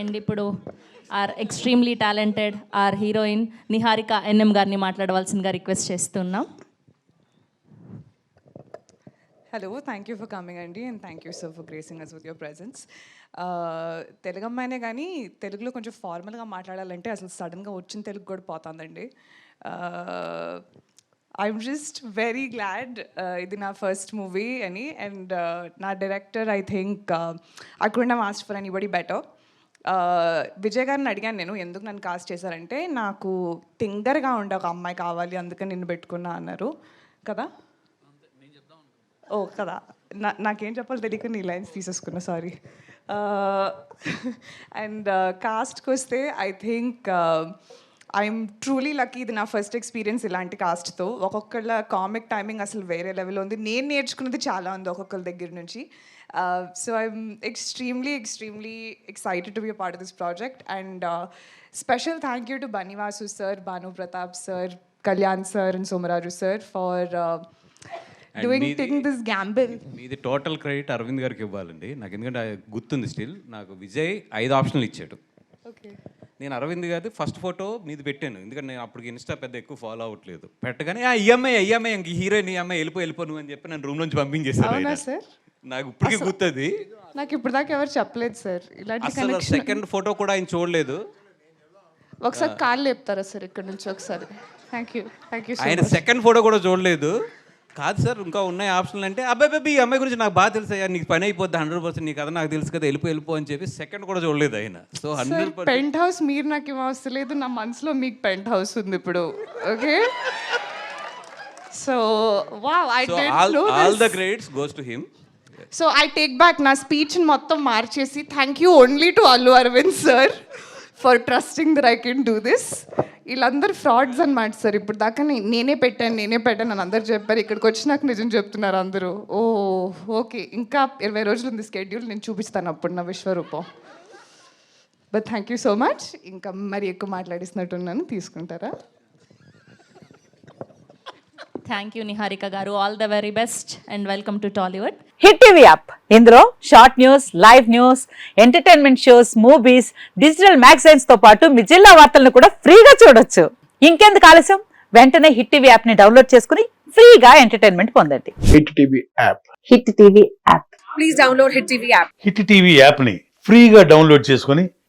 And ఇప్పుడు our extremely talented our heroine Niharika NM గారిని మాట్లాడవలసిందిగా రిక్వెస్ట్ చేస్తున్నాం. Hello thank you for coming అండి and thank you sir for gracing us with your presence Telugu అమ్మాయినే కానీ తెలుగులో కొంచెం ఫార్మల్గా మాట్లాడాలంటే అసలు సడన్గా వచ్చిన తెలుగు కూడా పోతుందండి. ఐఎమ్ జస్ట్ వెరీ గ్లాడ్ ఇది నా ఫస్ట్ మూవీ అని అండ్ uh, నా director I think I could have asked for anybody better Vijay గారిని అడిగాను నేను ఎందుకు నన్ను కాస్ట్ చేశారంటే నాకు తింగర్గా ఉండే ఒక అమ్మాయి కావాలి అందుకని నిన్ను పెట్టుకున్నా అన్నారు. కదా? ఓ కదా. నా నాకేం చెప్పాలి తెలియక నీ లైన్స్ తీసేసుకున్నా సారీ అండ్ కాస్ట్కి వస్తే I think I'm truly lucky ఇది నా ఫస్ట్ ఎక్స్పీరియన్స్ ఇలాంటి కాస్ట్తో ఒక్కొక్కళ్ళ కామిక్ టైమింగ్ అసలు వేరే లెవెల్ ఉంది. నేను నేర్చుకున్నది చాలా ఉంది ఒక్కొక్కరి దగ్గర నుంచి. So I'm extremely extremely excited to be part of this project and special thank you to Banivasu sir Bhanu Pratap sir Kalyan sir and Somaraju sir for doing taking this gamble మీది total credit Aravind గారికి ఇవ్వాలండి. నాకు ఎందుకంటే గుర్తుంది still నాకు విజయ్ ఐదు ఆప్షన్లు ఇచ్చాడు. ఓకే నేను అరవింద్ గారి ఫస్ట్ ఫోటో మీది పెట్టాను. ఎందుకంటే నేను అప్పటికి ఇన్స్టా పెద్ద ఎక్కువ ఫాలో అవ్వట్లేదు. పెట్టగానే ఆ ఈఎంఐ ఈఎంఐ ఇంక హీరోయిన్ ఈఎంఐ వెళ్ళిపో వెళ్ళిపో నువ్వు అని చెప్పి నన్ను రూమ్ నుంచి ఆయన. సార్? నాకు ఇప్పటికీ గుర్తుంది. నాకు ఇప్పుడు దాకా ఎవరు చెప్పలేదు సార్. ఇలాంటి సెకండ్ ఫోటో కూడా ఆయన చూడలేదు. ఒకసారి కాళ్ళు లేపుతారా సార్ ఇక్కడ నుంచి ఒకసారి? థ్యాంక్ యూ థ్యాంక్ యూ ఆయన సెకండ్ ఫోటో కూడా చూడలేదు. కాదు సార్ ఇంకా ఉన్నాయి ఆప్షన్లు అంటే అబ్బాయి అబ్బాయి ఈ అమ్మాయి గురించి నాకు బాగా తెలుసు అయ్యా నీకు పని అయిపోద్ది హండ్రెడ్ పర్సెంట్ నీకు కదా నాకు తెలుసు కదా వెళ్ళిపో వెళ్ళిపో అని చెప్పి సెకండ్ కూడా చూడలేదు ఆయన. సో హండ్రెడ్ పెంట్ హౌస్ మీరు నాకు ఏం అవసరం లేదు నా మనసులో మీకు పెంట్ హౌస్ ఉంది ఇప్పుడు okay so wow I all the credits goes to him so I take back నా స్పీచ్ మొత్తం మార్చేసి thank you only to Allu Aravind sir for trusting that I can do this వీళ్ళందరూ frauds అనమాట sir. ఇప్పుడు దాకా నేనే పెట్టాను నేనే పెట్టాను అని అందరు చెప్పారు. ఇక్కడికి వచ్చినాక నిజం చెప్తున్నారు అందరూ. Oh okay. ఇంకా ఇరవై రోజులు ఉంది స్కెడ్యూల్ నేను చూపిస్తాను అప్పుడు నా విశ్వరూపం. But thank you so much ఇంకా మరి ఎక్కువ మాట్లాడిస్తున్నట్టున్నాను తీసుకుంటారా? Thank you Niharika garu all the very best and welcome to Tollywood hit TV app ఇందులో short news live news entertainment shows movies digital మ్యాగజైన్స్తో పాటు మీ జిల్లా వార్తలను కూడా ఫ్రీగా చూడొచ్చు. ఇంకెందుకు ఆలస్యం? వెంటనే హిట్ టీవీ యాప్ని డౌన్లోడ్ చేసుకుని ఫ్రీగా ఎంటర్టైన్మెంట్ పొందండి. Hit TV app hit TV app hit TV యాప్ని ఫ్రీగా డౌన్లోడ్ చేసుకొని